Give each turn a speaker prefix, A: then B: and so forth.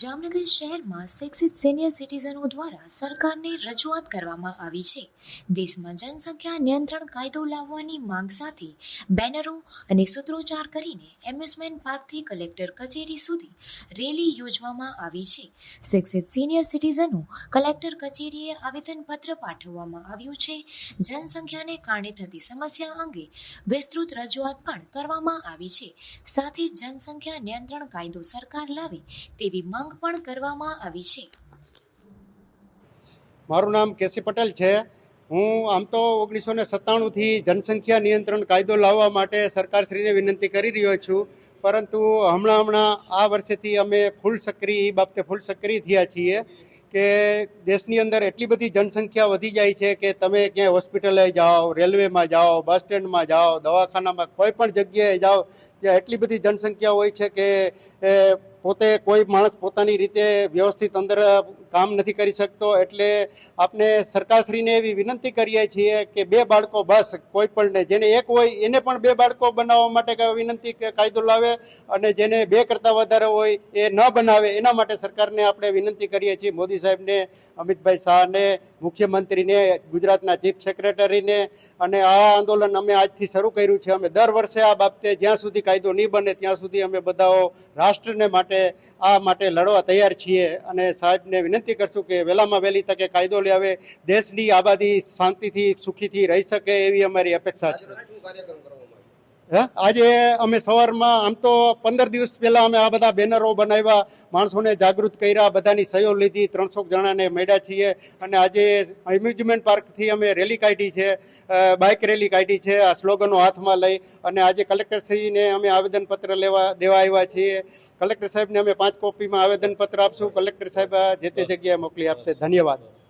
A: જામનગર શહેરમાં શિક્ષિત સિનિયર સિટીઝનો દ્વારા સરકારને રજૂઆત કરવામાં આવી છે. દેશમાં જનસંખ્યા નિયંત્રણ કાયદો લાવવાની માંગ સાથે બેનરો અને સૂત્રોચ્ચાર કરીને એમ્યુઝમેન્ટ પાર્કથી કલેક્ટર કચેરી સુધી રેલી યોજવામાં આવી છે. શિક્ષિત સિનિયર સિટીઝનો કલેક્ટર કચેરીએ આવેદનપત્ર પાઠવવામાં આવ્યું છે. જનસંખ્યાને કારણે થતી સમસ્યા અંગે વિસ્તૃત રજૂઆત પણ કરવામાં આવી છે. સાથે જનસંખ્યા નિયંત્રણ કાયદો સરકાર લાવે તેવી માંગ પણ કરવામાં આવી છે.
B: મારું નામ કેસી પટેલ છે. હું આમ તો ઓગણીસો ને સત્તાણુંથી જનસંખ્યા નિયંત્રણ કાયદો લાવવા માટે સરકારશ્રીને વિનંતી કરી રહ્યો છું. પરંતુ હમણાં હમણાં આ વર્ષેથી અમે ફૂલ સક્રિય એ બાબતે ફૂલ સક્રિય થયા છીએ કે દેશની અંદર એટલી બધી જનસંખ્યા વધી જાય છે કે તમે ક્યાંય હોસ્પિટલે જાઓ, રેલવેમાં જાઓ, બસ સ્ટેન્ડમાં જાઓ, દવાખાનામાં કોઈ પણ જગ્યાએ જાઓ, ત્યાં એટલી બધી જનસંખ્યા હોય છે કે પોતે કોઈ માણસ પોતાની રીતે વ્યવસ્થિત અંદર કામ નથી કરી શકતો, એટલે આપણે સરકારશ્રીને એવી વિનંતી કરીએ છીએ કે બે બાળકો બસ કોઈ પણ જેને એક હોય એને પણ બે બાળકો બનાવવા માટે વિનંતી કાયદો લાવે અને જેને બે કરતાં વધારે હોય એ ન બનાવે, એના માટે સરકારને આપણે વિનંતી કરીએ છીએ. મોદી સાહેબને, અમિતભાઈ શાહને, મુખ્યમંત્રીને, ગુજરાતના ચીફ સેક્રેટરીને અને આ આંદોલન અમે આજથી શરૂ કર્યું છે. અમે દર વર્ષે આ બાબતે જ્યાં સુધી કાયદો નહીં બને ત્યાં સુધી અમે બધાઓ રાષ્ટ્રને માટે આ માટે લડવા તૈયાર છીએ અને સાહેબને વિનંતી કરશું કે વહેલામાં વહેલી તકે કાયદો લાવે, દેશની આબાદી શાંતિથી, સુખીથી રહી શકે એવી અમારી અપેક્ષા છે. આજે અમે સવારમાં આમ તો પંદર દિવસ પહેલાં અમે આ બધા બેનરો બનાવ્યા, માણસોને જાગૃત કર્યા, બધાની સહયોગ લીધી, ત્રણસો જણાને મળ્યા છીએ. અને આજે એમ્યુઝમેન્ટ પાર્કથી અમે રેલી કાઢી છે બાઇક રેલી કાઢી છે, આ સ્લોગનો હાથમાં લઈ. અને આજે કલેક્ટરશ્રીને અમે આવેદનપત્ર લેવા, દેવા આવ્યા છીએ. કલેક્ટર સાહેબને અમે પાંચ કોપીમાં આવેદનપત્ર આપશું. કલેક્ટર સાહેબ જે તે જગ્યાએ મોકલી આપશે. ધન્યવાદ.